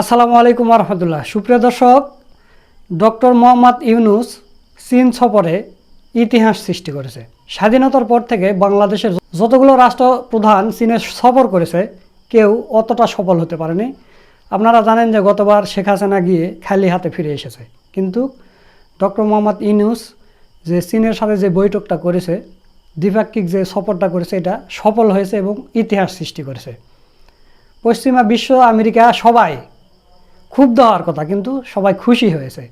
আসসালামু আলাইকুম রহমতুল্লাহ সুপ্রিয় দর্শক, ডক্টর মোহাম্মদ ইউনুস চীন সফরে ইতিহাস সৃষ্টি করেছে। স্বাধীনতার পর থেকে বাংলাদেশের যতগুলো রাষ্ট্রপ্রধান চীনের সফর করেছে, কেউ অতটা সফল হতে পারেনি। আপনারা জানেন যে গতবার শেখ হাসিনা গিয়ে খালি হাতে ফিরে এসেছে। কিন্তু ডক্টর মোহাম্মদ ইউনুস যে চীনের সাথে যে বৈঠকটা করেছে, দ্বিপাক্ষিক যে সফরটা করেছে, এটা সফল হয়েছে এবং ইতিহাস সৃষ্টি করেছে। পশ্চিমা বিশ্ব, আমেরিকা সবাই ক্ষুব্ধ হওয়ার কথা, কিন্তু সবাই খুশি হয়েছে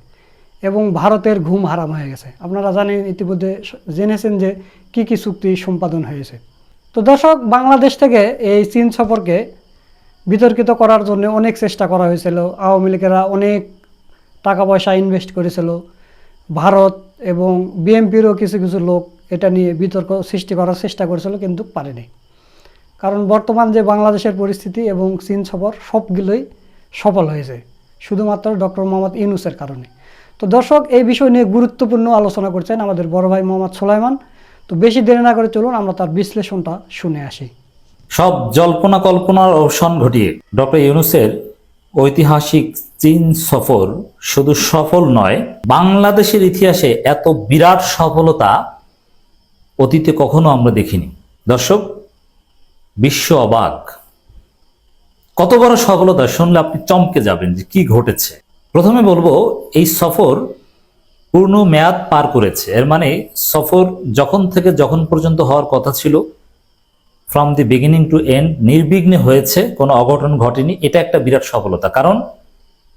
এবং ভারতের ঘুম হারাম হয়ে গেছে। আপনারা জানেন ইতিমধ্যে জেনেছেন যে কি কি চুক্তি সম্পাদন হয়েছে। তো দর্শক, বাংলাদেশ থেকে এই চীন সফরকে বিতর্কিত করার জন্য অনেক চেষ্টা করা হয়েছিল। আওয়ামী লীগেরা অনেক টাকা পয়সা ইনভেস্ট করেছিল। ভারত এবং বিএনপিরও কিছু কিছু লোক এটা নিয়ে বিতর্ক সৃষ্টি করার চেষ্টা করেছিল, কিন্তু পারেনি। কারণ বর্তমান যে বাংলাদেশের পরিস্থিতি এবং চীন সফর সবগুলোই সফল হয়েছে, শুধুমাত্র ডক্টর মোহাম্মদ ইউনুসের কারণে। তো দর্শক, এই বিষয় নিয়ে গুরুত্বপূর্ণ আলোচনা করছেন আমাদের বড় ভাই মোহাম্মদ সোলাইমান। তো বেশি দেরি না করে চলুন, আমরা তার বিশ্লেষণটা শুনে আসি। সব জল্পনা কল্পনার অবসান ঘটিয়ে ডক্টর ইউনুসের ঐতিহাসিক চীন সফর শুধু সফল নয়, বাংলাদেশের ইতিহাসে এত বিরাট সফলতা অতীতে কখনো আমরা দেখিনি। দর্শক, বিশ্ব অবাক। কত বড় সফলতা শুনলে আপনি চমকে যাবেন যে কি ঘটেছে? প্রথমে বলব, এই সফর পূর্ণ মেয়াদ পার করেছে। এর মানে সফর যখন থেকে যখন পর্যন্ত হওয়ার কথা ছিল from the beginning to end নির্বিঘ্নে হয়েছে, কোনো অঘটন ঘটেনি। এটা একটা বিরাট সফলতা। কারণ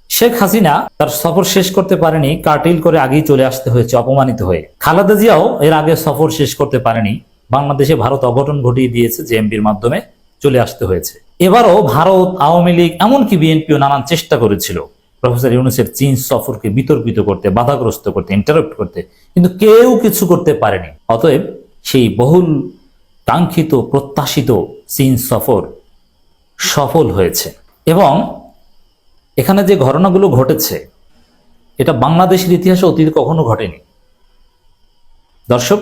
শেখ হাসিনা তার সফর শেষ করতে পারেনি কার্টিল করে আগেই চলে আসতে হয়েছে, অপমানিত হয়ে। খালেদা জিয়াও এর আগে সফর শেষ করতে পারেনি। বাংলাদেশে ভারত অঘটন ঘটিয়ে দিয়েছে জেএমবির মাধ্যমে চলে আসতে হয়েছে। এবারও ভারত, আওয়ামী লীগ, এমনকি বিএনপিও নানান চেষ্টা করেছিল। প্রফেসর ইউনুসের চীন সফরকে বিতর্কিত করতে, বাধাগ্রস্ত করতে ইন্টারাপ্ট করতে, কিন্তু কেউ কিছু করতে পারেনি। অতএব সেই বহুল কাঙ্ক্ষিত, প্রত্যাশিত চীন সফর সফল হয়েছে। এবং এখানে যে ঘটনাগুলো ঘটেছে, এটা বাংলাদেশের ইতিহাসে অতীত কখনো ঘটেনি। দর্শক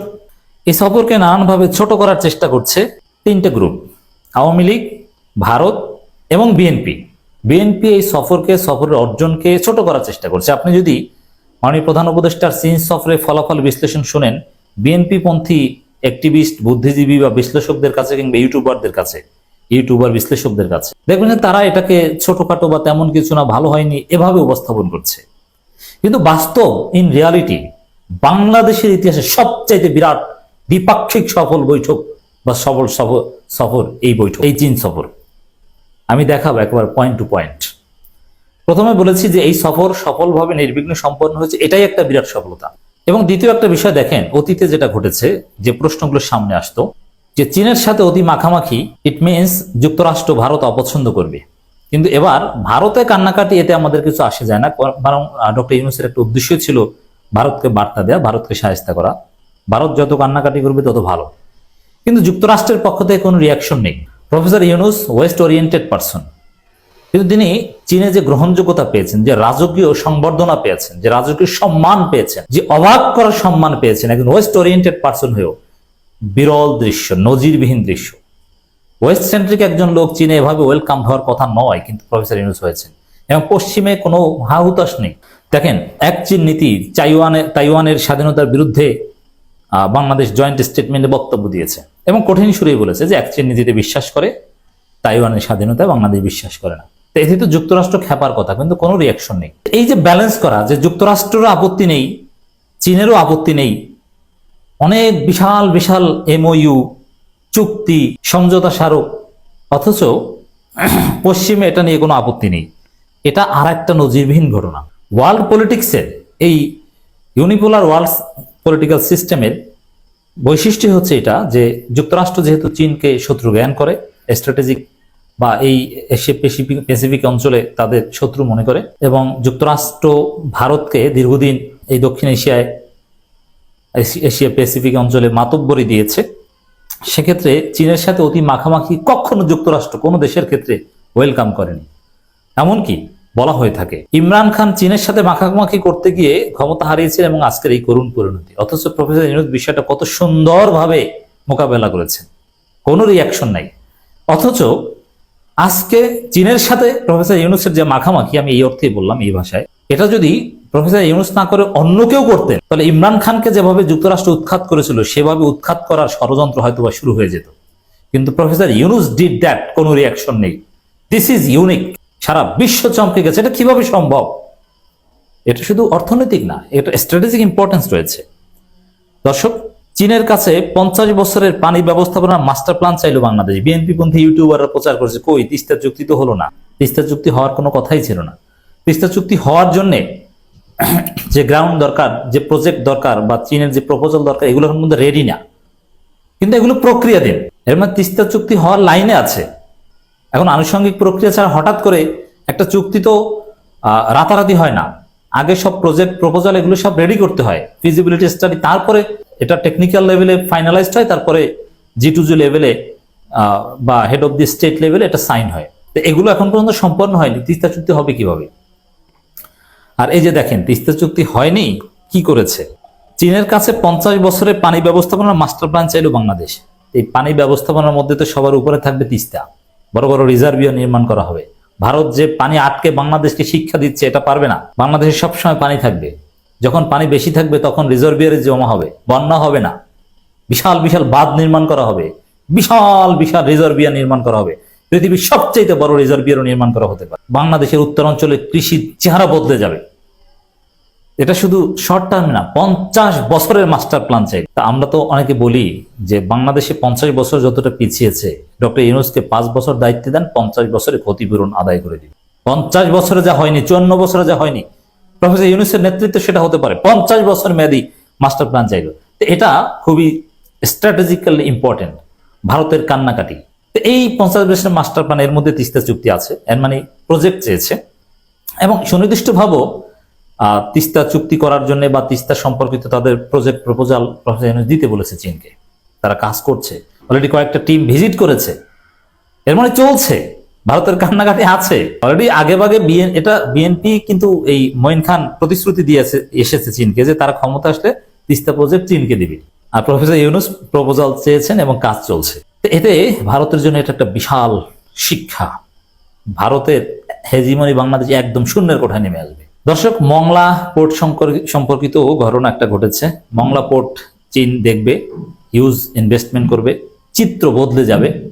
এই সফরকে নানানভাবে ছোট করার চেষ্টা করছে তিনটে গ্রুপ আওয়ামী লীগ ভারত এবং বিএনপি বিএনপি এই সফরকে, সফরের অর্জনকে ছোট করার চেষ্টা করছে। আপনি যদি মাননীয় প্রধান উপদেষ্টার চীন সফরের ফলাফল বিশ্লেষণ শুনেন বিএনপি পন্থী অ্যাক্টিভিস্ট বুদ্ধিজীবী বা বিশ্লেষকদের কাছে কিংবা ইউটিউবারদের কাছে, ইউটিউবার বিশ্লেষকদের কাছে, দেখবেন যে তারা এটাকে ছোটখাটো বা তেমন কিছু না, ভালো হয়নি, এভাবে উপস্থাপন করছে। কিন্তু বাস্তব ইন রিয়ালিটি বাংলাদেশের ইতিহাসে সবচাইতে বিরাট দ্বিপাক্ষিক সফল বৈঠক বা সফল সফর এই বৈঠক, এই চীন সফর। আমি দেখাবো একবার পয়েন্ট টু পয়েন্ট প্রথমে বলেছি যে এই সফর সফলভাবে নির্বিঘ্ন সম্পন্ন হয়েছে, এটাই একটা বিরাট সফলতা। এবং দ্বিতীয় একটা বিষয় দেখেন, অতীতে যেটা ঘটেছে, যে প্রশ্নগুলো সামনে আসতো, যে চীনের সাথে অতি মাখামাখি ইট মিনস যুক্তরাষ্ট্র ভারত অপছন্দ করবে। কিন্তু এবার ভারতে কান্নাকাটি, এতে আমাদের কিছু আসে যায় না, বরং ডক্টর ইউনুসের একটা উদ্দেশ্য ছিল ভারতকে বার্তা দেওয়া ভারতকে সাহায্য করা। ভারত যত কান্নাকাটি করবে, তত ভালো। কিন্তু যুক্তরাষ্ট্রের পক্ষ থেকে কোনো রিয়াকশন নেই। Professor Yunus west oriented person. কিন্তু তিনি চীনে যে গ্রহণযোগ্যতা পেয়েছেন, যে রাজকীয় সংবর্ধনা পেয়েছেন, যে রাজকীয় সম্মান পেয়েছেন, যে অবাক করার সম্মান পেয়েছেন একজন ওয়েস্ট ওরিয়েন্টেড পারসন হয়েও বিরল দৃশ্য, নজিরবিহীন দৃশ্য। ওয়েস্ট সেন্ট্রিক একজন লোক চীনে এভাবে ওয়েলকাম হওয়ার কথা নয়, কিন্তু প্রফেসর ইউনুস হয়েছেন। এবং পশ্চিমে কোনো হাহুতাশ নেই। দেখেন, এক চীন নীতি তাইওয়ানের তাইওয়ানের স্বাধীনতার বিরুদ্ধে বাংলাদেশ জয়েন্ট স্টেটমেন্টে বক্তব্য দিয়েছে। এবং কঠিন সুরেই বলেছে যে এক চীন নীতিতে বিশ্বাস করে, তাইওয়ানের স্বাধীনতায় বাংলাদেশ বিশ্বাস করে না। তো এতে তো যুক্তরাষ্ট্র খেপার কথা, কিন্তু কোনো রিয়াকশন নেই। এই যে ব্যালেন্স করা, যে যুক্তরাষ্ট্রেরও আপত্তি নেই, চীনেরও আপত্তি নেই, অনেক বিশাল বিশাল এমওইউ চুক্তি, সমঝোতা স্মারক, অথচ পশ্চিমে এটা নিয়ে কোনো আপত্তি নেই। এটা আর একটা নজিরবিহীন ঘটনা। ওয়ার্ল্ড পলিটিক্সের এই ইউনিপোলার ওয়ার্ল্ড পলিটিক্যাল সিস্টেমের বৈশিষ্ট্য হচ্ছে এটা যে যুক্তরাষ্ট্র যেহেতু চীনকে শত্রু জ্ঞান করে স্ট্র্যাটেজিক বা এই এশিয়া প্যাসিফিক অঞ্চলে তাদের শত্রু মনে করে এবং যুক্তরাষ্ট্র ভারতকে দীর্ঘদিন এই দক্ষিণ এশিয়ায় এশি- এশিয়া প্যাসিফিক অঞ্চলে মাতব্বরি দিয়েছে। সেক্ষেত্রে চীনের সাথে অতি মাখামাখি কখনো যুক্তরাষ্ট্র কোনো দেশের ক্ষেত্রে ওয়েলকাম করেনি। এমনকি বলা হয়ে থাকে। ইমরান খান চীনের সাথে মাখামাখি করতে গিয়ে ক্ষমতা হারিয়েছেন এবং আজকের এই করুণ পরিণতি। অথচ প্রফেসর ইউনুস বিষয়টা কত সুন্দরভাবে মোকাবেলা করেছেন। কোনো রিয়াকশন নাই। অথচ আজকে চীনের সাথে প্রফেসর ইউনুসের যে মাখামাখি, আমি এই অর্থে বললাম এই ভাষায়, এটা যদি প্রফেসর ইউনুস না করে অন্য কেউ করতেন, তাহলে ইমরান খানকে যেভাবে যুক্তরাষ্ট্র উৎখাত করেছিল, সেভাবে উৎখাত করার ষড়যন্ত্র হয়তো শুরু হয়ে যেত। কিন্তু প্রফেসর ইউনুস ডিড দ্যাট কোনো রিয়াকশন নেই। দিস ইজ ইউনিক সারা বিশ্ব চমকে গেছে। এটা কীভাবে সম্ভব? এটা শুধু অর্থনৈতিক না, এটা স্ট্র্যাটেজিক ইম্পর্টেন্স রয়েছে। দর্শক, চীনের কাছে পঞ্চাশ বছরের পানি ব্যবস্থাপনা মাস্টার প্ল্যান চাইল বাংলাদেশ। বিএনপি পন্থী ইউটিউবাররা প্রচার করেছে, কই, তিস্তা চুক্তি তো হলো না। তিস্তা চুক্তি হওয়ার কোনো কথাই ছিল না। তিস্তা চুক্তি হওয়ার জন্যে যে গ্রাউন্ড দরকার, যে প্রজেক্ট দরকার বা চীনের যে প্রপোজাল দরকার, এগুলোর মধ্যে রেডি না। কিন্তু এগুলো প্রক্রিয়াধীন। এর মানে তিস্তা চুক্তি হওয়ার লাইনে আছে। এখন আনুষঙ্গিক প্রক্রিয়া ছাড়া হঠাৎ করে একটা চুক্তি তো রাতারাতি হয় না। আগে সব প্রজেক্ট প্রপোজাল এগুলো সব রেডি করতে হয়। ফিজিবিলিটি স্টাডি তারপরে এটা টেকনিক্যাল লেভেলে ফাইনালাইজড হয়, তারপরে জি টু জি লেভেলে বা হেড অফ দি স্টেট লেভেলে এটা সাইন হয়। তো এগুলো এখন পর্যন্ত সম্পন্ন হয়নি। তিস্তা চুক্তি হবে কীভাবে? আর এই যে দেখেন, তিস্তা চুক্তি হয়নি, কি করেছে? চীনের কাছে পঞ্চাশ বছরের পানি ব্যবস্থাপনার মাস্টার প্ল্যান চাইল বাংলাদেশ। এই পানি ব্যবস্থাপনার মধ্যে তো সবার উপরে থাকবে তিস্তা। বড় বড় রিজার্ভিও নির্মাণ করা হবে। ভারত যে পানি আটকে বাংলাদেশকে শিক্ষা দিচ্ছে, এটা পারবে না। বাংলাদেশে সবসময় পানি থাকবে। যখন পানি বেশি থাকবে, তখন রিজার্ভিয়ারে জমা হবে। বন্যা হবে না। বিশাল বিশাল বাঁধ নির্মাণ করা হবে। বিশাল বিশাল রিজার্ভিয়ার নির্মাণ করা হবে। পৃথিবীর সবচেয়ে বড় রিজার্ভিয়ারও নির্মাণ করা হতে পারে। বাংলাদেশের উত্তরাঞ্চলে কৃষির চেহারা বদলে যাবে। এটা শুধু শর্ট টার্ম না, পঞ্চাশ বছরের মাস্টার প্ল্যান চাই। তা আমরা তো অনেকে বলি যে বাংলাদেশে পঞ্চাশ বছর যতটা পিছিয়েছে, ডক্টর ইউনুসকে পাঁচ বছর দায়িত্ব দেন, পঞ্চাশ বছরে ক্ষতিপূরণ আদায় করে দিন। পঞ্চাশ বছরে যা হয়নি, চুয়ান্ন বছরে যা হয়নি, প্রফেসর ইউনুসের নেতৃত্বে সেটা হতে পারে। পঞ্চাশ বছর মেয়াদি মাস্টার প্ল্যান চাইল। তো এটা খুবই স্ট্র্যাটেজিক্যালি ইম্পর্টেন্ট ভারতের কান্নাকাটি। তো এই পঞ্চাশ বছরের মাস্টার প্ল্যান এর মধ্যে তিস্তা চুক্তি আছে, এর মানে প্রজেক্ট চেয়েছে। এবং সুনির্দিষ্টভাবেও তিস্তা চুক্তি করার জন্য বা তিস্তা সম্পর্কিত তাদের প্রজেক্ট প্রপোজাল দিতে বলেছে চীনকে। তারা কাজ করছে। অলরেডি কয়েকটা টিম ভিজিট করেছে। এর মানে চলছে। ভারতের কান্নাকাটি আছে। অলরেডি আগে ভাগে এটা বিএনপি কিন্তু এই মঈন খান প্রতিশ্রুতি দিয়েছে, এসেছে চীনকে যে তারা ক্ষমতা আসলে তিস্তা প্রজেক্ট চীনকে দিবে। আর প্রফেসর ইউনুস প্রপোজাল চেয়েছেন এবং কাজ চলছে। এতে ভারতের জন্য এটা একটা বিশাল শিক্ষা। ভারতের হেজিমনি বাংলাদেশ একদম শূন্যের কোঠায় নেমে আসবে। দর্শক, মংলা পোর্ট সম্পর্ক- সম্পর্কিত ঘটনা একটা ঘটেছে। মংলা পোর্ট চীন দেখবে, হিউজ ইনভেস্টমেন্ট করবে, চিত্র বদলে যাবে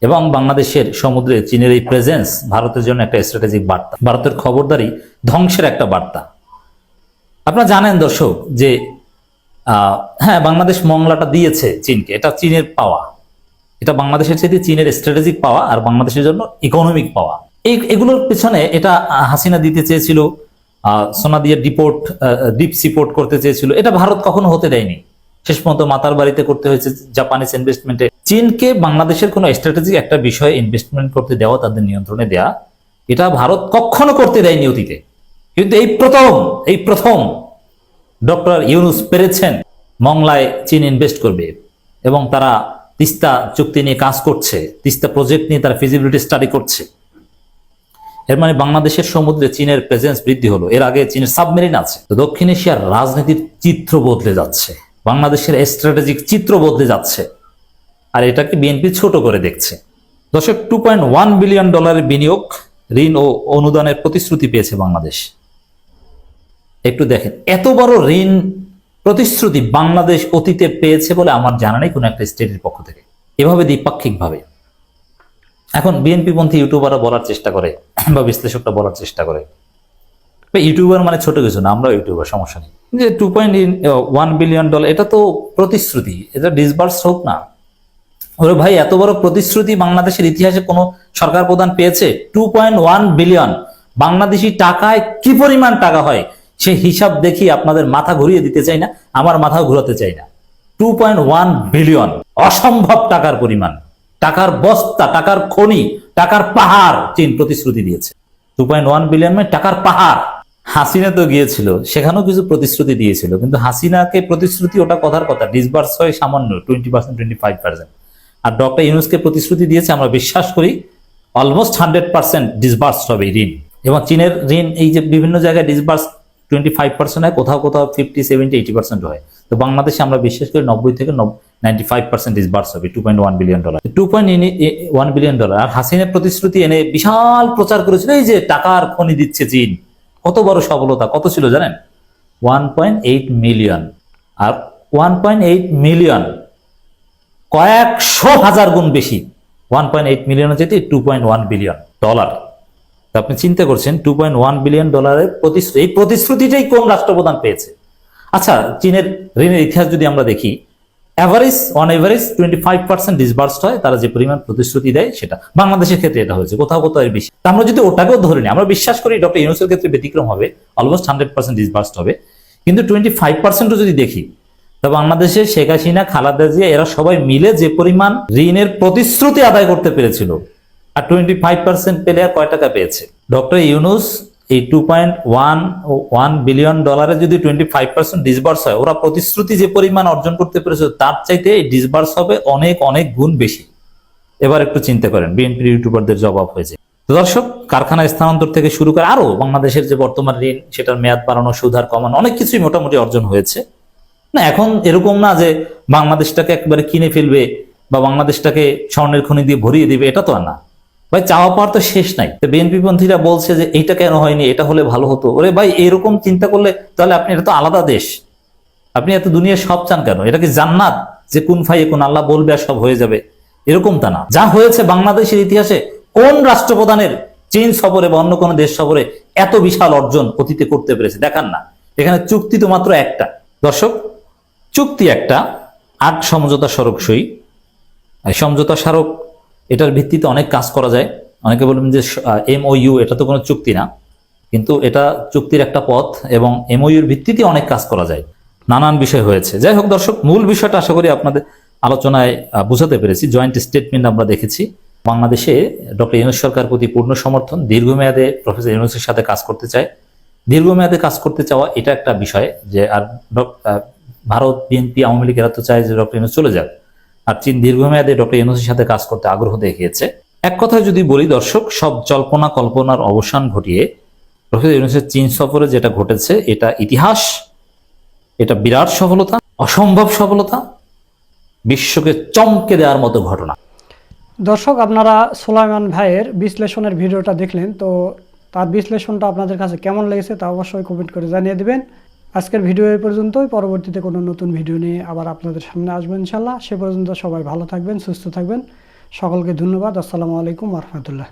এবং বাংলাদেশের সমুদ্রে চীনের এই প্রেজেন্স ভারতের জন্য একটা স্ট্র্যাটেজিক বার্তা। ভারতের খবরদারি ধ্বংসের একটা বার্তা। আপনারা জানেন দর্শক যে হ্যাঁ বাংলাদেশ মংলাটা দিয়েছে চীনকে। এটা চীনের পাওয়া। এটা বাংলাদেশের চেয়ে চীনের স্ট্র্যাটেজিক পাওয়া আর বাংলাদেশের জন্য ইকোনমিক পাওয়া। এই, এগুলোর পেছনে এটা হাসিনা দিতে চেয়েছিল। সোনাদিয়া ডিপোর্ট ডিপ সিপোর্ট করতে চেয়েছিল। এটা ভারত কখনো হতে দেয়নি। শেষ পর্যন্ত মাতার বাড়িতে করতে হয়েছে জাপানিজ ইনভেস্টমেন্টে চীনকে বাংলাদেশের কোনো স্ট্র্যাটেজিক একটা বিষয়ে ইনভেস্টমেন্ট করতে দেওয়া, তাদের নিয়ন্ত্রণে দেয়া, এটা ভারত কখনো করতে দেয়নি অতীতে। কিন্তু এই প্রথম এই প্রথম ডক্টর ইউনুস পেরেছেন মংলায় চীন ইনভেস্ট করবে এবং তারা তিস্তা চুক্তি নিয়ে কাজ করছে, তিস্তা প্রজেক্ট নিয়ে তারা ফিজিবিলিটি স্টাডি করছে। এর মানে বাংলাদেশের সমুদ্রে চীনের প্রেজেন্স বৃদ্ধি হলো। এর আগে চীনের সাবমেরিন আছে। তো দক্ষিণ এশিয়ার রাজনীতির চিত্র বদলে যাচ্ছে। বাংলাদেশের স্ট্র্যাটেজিক চিত্র বদলে যাচ্ছে। আর এটাকে বিএনপি ছোট করে দেখছে। দশক টু পয়েন্ট ওয়ান বিলিয়ন ডলারের বিনিয়োগ, ঋণ ও অনুদানের প্রতিশ্রুতি পেয়েছে বাংলাদেশ। একটু দেখেন, এত বড় ঋণ প্রতিশ্রুতি বাংলাদেশ অতীতে পেয়েছে বলে আমার জানা নেই কোনো একটা স্টেটের পক্ষ থেকে। এভাবে দ্বিপাক্ষিক ভাবে এখন বিএনপি পন্থী ইউটিউবাররা বলার চেষ্টা করে, বা বিশ্লেষকরা বলার চেষ্টা করে। ইউটিউবার মানে ছোট কিছু না আমরা ইউটিউবার সমস্যা নেই। যে two point one billion dollar এটা তো প্রতিশ্রুতি, এটা ডিসবার্স হোক না। ওরে ভাই, এত বড় প্রতিশ্রুতি বাংলাদেশের ইতিহাসে কোনো সরকার প্রদান পেয়েছে? Two point one billion Bangladeshi টাকায় কি পরিমাণ টাকা হয়? সে হিসাব দেখি আপনাদের মাথা ঘুরিয়ে দিতে চাই না, আমার মাথা ঘুরাতে চাই না। টু পয়েন্ট ওয়ান বিলিয়ন অসম্ভব টাকার পরিমাণ। টাকার বস্তা, টাকার খনি, টাকার পাহাড় চীন প্রতিশ্রুতি দিয়েছে। টু পয়েন্ট ওয়ান বিলিয়ন মানে টাকার পাহাড়। হাসিনা তো গিয়েছিল, সেখানেও কিছু প্রতিশ্রুতি দিয়েছিল, কিন্তু হাসিনাকে প্রতিশ্রুতি ওটা কথার কথা ডিসবার্স হয় সামান্য twenty percent twenty five percent আর ডক্টর ইউনুসকে প্রতিশ্রুতি দিয়েছে, আমরা বিশ্বাস করি অলমোস্ট হান্ড্রেড পার্সেন্ট ডিসবার্স হবে ঋণ। এবং চীনের ঋণ, এই যে বিভিন্ন জায়গায় ডিসবার্স টোয়েন্টি ফাইভ পার্সেন্ট হয়, কোথাও কোথাও ফিফটি সেভেন্টি এইটি পার্সেন্ট হয়। তো বাংলাদেশে আমরা বিশ্বাস করি নব্বই থেকে নব্বই 95% ডিসবার্স হবে 2.1 billion dollar. 2.1 বিলিয়ন ডলার আর হাসিনা প্রতিশ্রুতি এনে বিশাল প্রচার করেছিল, এই যে টাকার খনি দিচ্ছে চীন। কত বড় সফলতা, কত ছিল জানেন? 1.8 মিলিয়ন আর 1.8 মিলিয়ন কয়েকশো হাজার গুণ বেশি। 1.8 মিলিয়ন যেতে 2.1 বিলিয়ন ডলার আপনি চিন্তা করছেন 2.1 বিলিয়ন ডলারের প্রতিশ্রুতি এই প্রতিশ্রুতিটাই কোন রাষ্ট্রপ্রধান পেয়েছে? আচ্ছা চীনের ঋণের ইতিহাস যদি আমরা দেখি average on average twenty five percent disbursed হয়, তারা যে পরিমাণ প্রতিশ্রুতি দেয় সেটা। বাংলাদেশের ক্ষেত্রে এটা হয়েছে, কোথাও কোথাও এর বেশি। আমরা যদি ওটাকেও ধরে নিই, আমরা বিশ্বাস করি ডক্টর ইউনুসের ক্ষেত্রে ব্যতিক্রম হবে অলমোস্ট হান্ড্রেড পার্সেন্ট ডিসবার্সড হবে। কিন্তু টোয়েন্টি ফাইভ পার্সেন্টও যদি দেখি, তা বাংলাদেশে শেখ হাসিনা, খালাদা জিয়া, এরা সবাই মিলে যে পরিমাণ ঋণের প্রতিশ্রুতি আদায় করতে পেরেছিল, আর টোয়েন্টি ফাইভ পার্সেন্ট পেলে আর কয় টাকা পেয়েছে? ডক্টর ইউনুস এই two point one one billion ডলারে যদি টোয়েন্টি ফাইভ পার্সেন্ট ডিসবার্স হয়, ওরা প্রতিশ্রুতি যে পরিমাণ অর্জন করতে পেরেছে, তার চাইতে এই ডিসবার্স হবে অনেক অনেক গুণ বেশি। এবার একটু চিন্তা করেন বিএনপির ইউটিউবারদের জবাব হয়েছে। দর্শক, কারখানা স্থানান্তর থেকে শুরু করে আরও বাংলাদেশের যে বর্তমান ঋণ, সেটার মেয়াদ বাড়ানো সুধার কমানো, অনেক কিছুই মোটামুটি অর্জন হয়েছে। না, এখন এরকম না যে বাংলাদেশটাকে একবারে কিনে ফেলবে বা বাংলাদেশটাকে স্বর্ণের খনি দিয়ে ভরিয়ে দিবে, এটা তো আর না। ভাই, চাওয়া পাওয়ার তো শেষ নাই। বিএনপি পন্থীরা বলছে যে, এইটা কেন হয়নি? এটা হলে ভালো হতো। ওরে ভাই, এরকম চিন্তা করলে তাহলে আপনি, এটা তো আলাদা দেশ। আপনি এত দুনিয়া সব চান কেন? এটা কি জান্নাত? যে কোন ফাই কোন আল্লাহ বলবে আর সব হয়ে যাবে। এরকম তা না। যা হয়েছে বাংলাদেশের ইতিহাসে, কোন রাষ্ট্রপ্রধানের চীন সফরে বা অন্য কোনো দেশ সফরে এত বিশাল অর্জন অতীতে করতে পেরেছে? দেখান না। এখানে চুক্তি তো মাত্র একটা। দর্শক, চুক্তি একটা, আট সমঝোতা সড়ক সই সমঝোতা স্মারক এটার ভিত্তিতে অনেক কাজ করা যায়। অনেকে বলবেন যে এমওইউ এটা তো কোনো চুক্তি না। কিন্তু এটা চুক্তির একটা পথ এবং এমওইউর ভিত্তিতে অনেক কাজ করা যায়। নানান বিষয় হয়েছে। যাই হোক দর্শক, মূল বিষয়টা আশা করি আপনাদের আলোচনায় বুঝাতে পেরেছি। জয়েন্ট স্টেটমেন্ট আমরা দেখেছি। বাংলাদেশে ডক্টর ইউনুস সরকার প্রতি পূর্ণ সমর্থন, দীর্ঘমেয়াদে প্রফেসর ইউনুসের সাথে কাজ করতে চায়। দীর্ঘমেয়াদে কাজ করতে চাওয়া এটা একটা বিষয় যে, আর ভারত, বিএনপি, আওয়ামী লীগ, এরা তো চায় যে, ডক্টর ইউনুস চলে যাক। আর চীন দীর্ঘমেয়াদে ডক্টর ইউনুসের সাথে কাজ করতে আগ্রহ দেখিয়েছে। এক কথায় যদি বলি, দর্শক, সব জল্পনা কল্পনার অবসান ঘটিয়ে প্রফেসর ইউনুসের চীন সফরে যেটা ঘটেছে, এটা ইতিহাস, এটা বিরাট সফলতা, অসম্ভব সফলতা, বিশ্বকে চমকে দেওয়ার মতো ঘটনা। দর্শক, আপনারা সোলাইমান ভাইয়ের বিশ্লেষণের ভিডিওটা দেখলেন, তো তার বিশ্লেষণটা আপনাদের কাছে কেমন লেগেছে তা অবশ্যই কমেন্ট করে জানিয়ে দিবেন। আজকের ভিডিও এ পর্যন্তই। পরবর্তীতে কোনো নতুন ভিডিও নিয়ে আবার আপনাদের সামনে আসবেন ইনশাল্লাহ সে পর্যন্ত সবাই ভালো থাকবেন, সুস্থ থাকবেন। সকলকে ধন্যবাদ। আসসালামু আলাইকুম রহমতুল্লাহ।